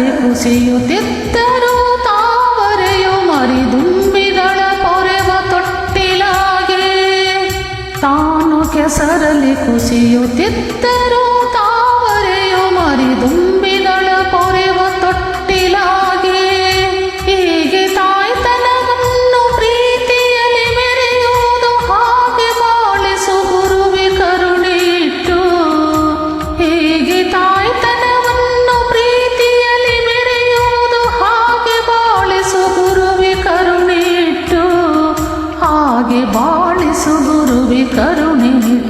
ಕೆಸರಲ್ಲಿ ಕುಸಿಯುತ್ತಿದ್ದರು ತಾವರೆಯು ಮರಿದುಂಬಿದಳ ಪೊರೆವ ತೊಟ್ಟಿಲಾಗೆ. ತಾನು ಕೆಸರಲ್ಲಿ ಕುಸಿಯುತ್ತಿದ್ದರೂ ಬಾಳಿಸು ಗುರುವಿ ಕರುಣೆ